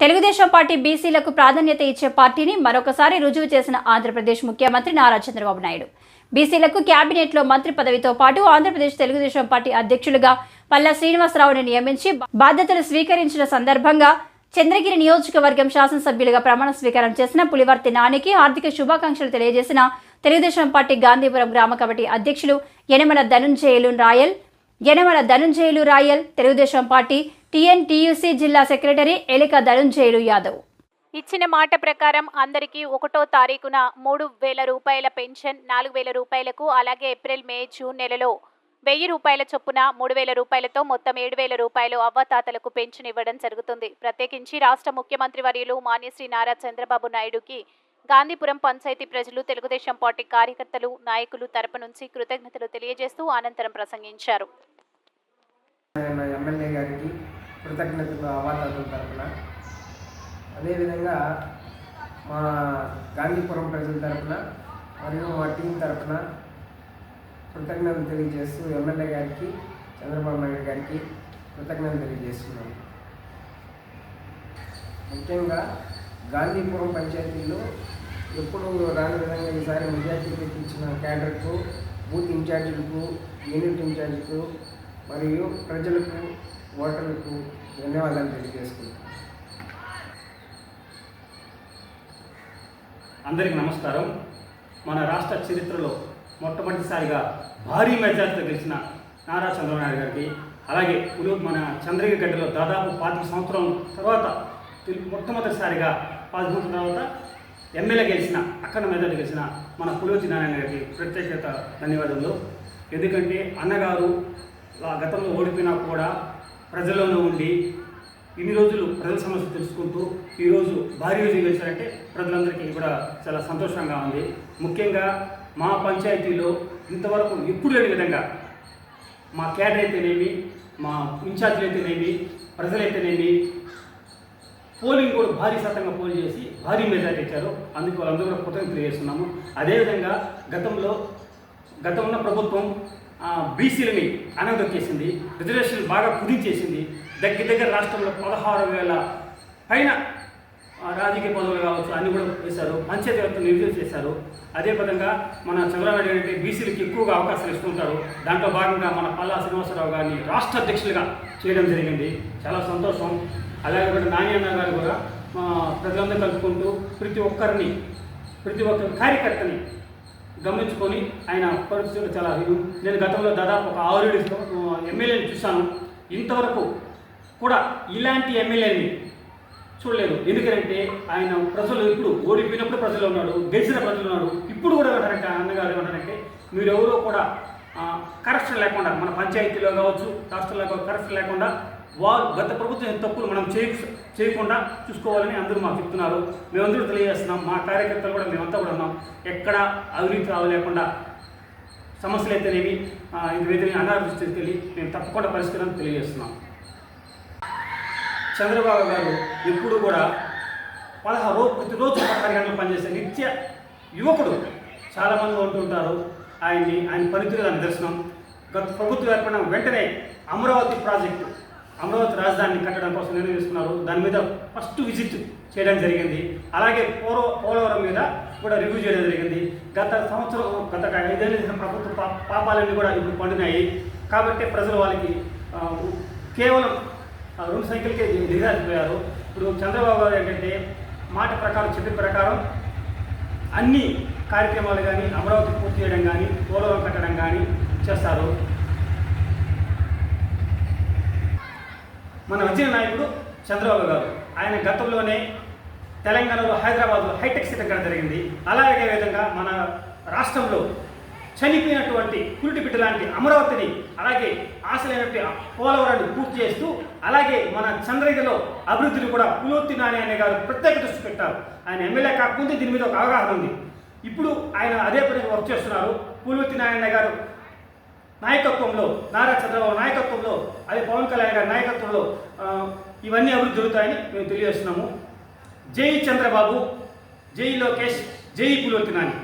Telugu Desam party బీసీలకు ప్రాధాన్యత ఇచ్చే పార్టీని మరొకసారి రుజువు చేసిన ఆంధ్రప్రదేశ్ ముఖ్యమంత్రి నారా చంద్రబాబు నాయుడు. బీసీలకు కేబినెట్లో మంత్రి పదవితో పాటు ఆంధ్రప్రదేశ్ తెలుగుదేశం పార్టీ అధ్యక్షులుగా పల్లా శ్రీనివాసరావుని నియమించి బాధ్యతలు స్వీకరించిన సందర్భంగా చంద్రగిరి నియోజకవర్గం శాసనసభ్యులుగా ప్రమాణ స్వీకారం చేసిన పులివర్తి నానికి ఆర్థిక శుభాకాంక్షలు తెలియజేసిన తెలుగుదేశం పార్టీ గాంధీపురం గ్రామ కమిటీ అధ్యక్షులు యనమల ధనుంజయులు రాయల్. యనమల ధనుంజయులు రాయల్ తెలుగుదేశం పార్టీ టీఎన్టీయూసీ జిల్లా సెక్రటరీ ఎలిక ధనుంజయులు యాదవ్. ఇచ్చిన మాట ప్రకారం అందరికీ ఒకటో తారీఖున మూడు వేల రూపాయల పెన్షన్ నాలుగు వేల రూపాయలకు అలాగే ఏప్రిల్ మే జూన్ నెలలో వెయ్యి రూపాయల చొప్పున మూడు వేల రూపాయలతో మొత్తం ఏడు వేల రూపాయలు అవ్వతాతలకు పెన్షన్ ఇవ్వడం జరుగుతుంది. ప్రత్యేకించి రాష్ట్ర ముఖ్యమంత్రి వర్యులు మాన్యశ్రీ నారా చంద్రబాబు నాయుడుకి గాంధీపురం పంచాయతీ ప్రజలు తెలుగుదేశం పార్టీ కార్యకర్తలు నాయకులు తరపు నుంచి కృతజ్ఞతలు తెలియజేస్తూ అనంతరం ప్రసంగించారు. ఆయన ఎమ్మెల్యే గారికి కృతజ్ఞతలు అవాతాదుల తరపున. అదేవిధంగా మా గాంధీపురం ప్రజల తరపున మరియు మా టీం తరపున కృతజ్ఞతలు తెలియజేస్తూ ఎమ్మెల్యే గారికి చంద్రబాబు నాయుడు గారికి కృతజ్ఞతలు తెలియజేస్తున్నాను. ముఖ్యంగా గాంధీపురం పంచాయతీలో ఎప్పుడు రాని విధంగా ఈసారి మెజార్టీ తెప్పించిన క్యాడర్కు బూత్ ఇన్ఛార్జీలకు యూనిట్ ఇన్ఛార్జీలకు మరియు ప్రజలకు ఓటర్లకు ధన్యవాదాలు తెలియజేసుకుంటాను అందరికీ నమస్కారం. మన రాష్ట్ర చరిత్రలో మొట్టమొదటిసారిగా భారీ మెజార్టీతో గెలిచిన నారా చంద్రబాబు గారికి అలాగే ఇప్పుడు మన చంద్రగిరి గడ్డలో దాదాపు పాతిక సంవత్సరం తర్వాత మొట్టమొదటిసారిగా పాతిక సంవత్సరం తర్వాత ఎమ్మెల్యే గెలిచిన అక్కడ మెజార్టీ గెలిచిన మన పులివతి నారాయణ గారికి ప్రత్యేకత ధన్యవాదాలు ఎందుకంటే అన్నగారు ఆ గతంలో ఓడిపోయినా కూడా ప్రజలలో ఉండి ఇన్ని రోజులు ప్రజల సమస్యలు తెలుసుకుంటూ ఈరోజు భారీ విజయం చేశారంటే ప్రజలందరికీ కూడా చాలా సంతోషంగా ఉంది. ముఖ్యంగా మా పంచాయతీలో ఇంతవరకు ఎప్పుడు లేని విధంగా మా క్యాడర్ అయితేనేమి మా ఇన్ఛార్జీలు అయితేనేమి ప్రజలైతేనేమి పోలింగ్ కూడా భారీ శాతంగా పోల్ చేసి భారీ మెజార్టీ ఇచ్చారు. అందుకు వాళ్ళందరూ కూడా కృతజ్ఞతలు తెలియజేస్తున్నాము. అదేవిధంగా గతంలో గతంలో ప్రభుత్వం బీసీలని అనగదొక్కేసింది రిజర్వేషన్లు బాగా కుదించేసింది. దగ్గర దగ్గర రాష్ట్రంలో పదహారు వేల పైన రాజకీయ పదవులు కావచ్చు అన్ని కూడా వేశారు. పంచాయతీ వ్యవస్థను నిర్వహణ చేశారు. అదే విధంగా మన చంద్రబాబు నాయుడు బీసీలకు ఎక్కువగా అవకాశాలు ఇస్తుంటారు దాంట్లో భాగంగా మన పల్లా శ్రీనివాసరావు గారిని రాష్ట్ర అధ్యక్షులుగా చేయడం జరిగింది. చాలా సంతోషం. అలాగే కూడా నాని అన్న గారు కూడా ప్రజలందరూ కలుపుకుంటూ ప్రతి ఒక్కరిని ప్రతి ఒక్క కార్యకర్తని గమనించుకొని ఆయన పరిస్థితులు చాలా ఇది నేను గతంలో దాదాపు ఒక ఆరు ఎమ్మెల్యేని చూశాను. ఇంతవరకు కూడా ఇలాంటి ఎమ్మెల్యేని చూడలేదు. ఎందుకంటే ఆయన ప్రజలు ఇప్పుడు ఓడిపోయినప్పుడు ప్రజలు ఉన్నాడు గెలిచిన ప్రజలు ఉన్నాడు. ఇప్పుడు కూడా ఏమంటారంటే అన్నగారు ఏమంటారంటే మీరెవరో కూడా కరప్షన్ లేకుండా మన పంచాయతీలో కావచ్చు రాష్ట్రంలో కావచ్చు కరప్షన్ లేకుండా వారు గత ప్రభుత్వం తప్పులు మనం చేయ చేయకుండా చూసుకోవాలని అందరూ మాకు చెప్తున్నారు. మేమందరూ తెలియజేస్తున్నాం. మా కార్యకర్తలు కూడా మేమంతా కూడా ఉన్నాం. ఎక్కడ అవినీతి రావలేకుండా సమస్యలు అయితేనేమి ఇంక వేదిక అనాథ దృష్టికి మేము తప్పకుండా పరిష్కారం తెలియజేస్తున్నాం. చంద్రబాబు గారు ఎప్పుడు కూడా పదహారు రోజు ప్రతిరోజు పదహారు గంటలు పనిచేసే నిత్య యువకుడు చాలామంది ఉంటుంటారు ఆయన్ని ఆయన పనితీరు నిదర్శనం. గత ప్రభుత్వం ఏర్పడిన వెంటనే అమరావతి ప్రాజెక్టు అమరావతి రాజధానిని కట్టడం కోసం నిర్ణయం తీసుకున్నారు. దాని మీద ఫస్ట్ విజిట్ చేయడం జరిగింది. అలాగే పోలవ పోలవరం మీద కూడా రివ్యూ చేయడం జరిగింది. గత సంవత్సరం గత ఐదేళ్ళు చేసిన ప్రభుత్వ పా- పాపాలన్నీ కూడా ఇప్పుడు పండినాయి. కాబట్టి ప్రజలు వాళ్ళకి కేవలం రెండు సైకిల్కే దిగజారిపోయారు ఇప్పుడు చంద్రబాబు గారు ఏంటంటే మాట ప్రకారం చెప్పిన ప్రకారం అన్ని కార్యక్రమాలు కానీ అమరావతి పూర్తి చేయడం కానీ పోలవరం కట్టడం కానీ చేస్తారు. మన వచ్చిన నాయకుడు చంద్రబాబు గారు. ఆయన గతంలోనే తెలంగాణలో హైదరాబాద్లో హైటెక్ సిటీ జరిగింది. అలాగే విధంగా మన రాష్ట్రంలో చనిపోయినటువంటి కురిటి బిడ్డ లాంటి అమరావతిని అలాగే ఆశలైనటువంటి పోలవరాన్ని పూర్తి చేస్తూ అలాగే మన చంద్రగిరిలో అభివృద్ధిని కూడా పులోత్తి నాని అనే గారు ప్రత్యేక దృష్టి పెట్టారు. ఆయన ఎమ్మెల్యే కాకపోతే దీని మీద ఒక అవగాహన ఉంది. ఇప్పుడు ఆయన అదే పని వర్క్ చేస్తున్నారు. పులోత్తి నారాయణ గారు నాయకత్వంలో నారా చంద్రబాబు నాయకత్వంలో అదే పవన్ కళ్యాణ్ గారి నాయకత్వంలో ఇవన్నీ అభివృద్ధి జరుగుతాయని మేము తెలియజేస్తున్నాము. జై చంద్రబాబు జై లోకేష్ జై పులోత్తి నాని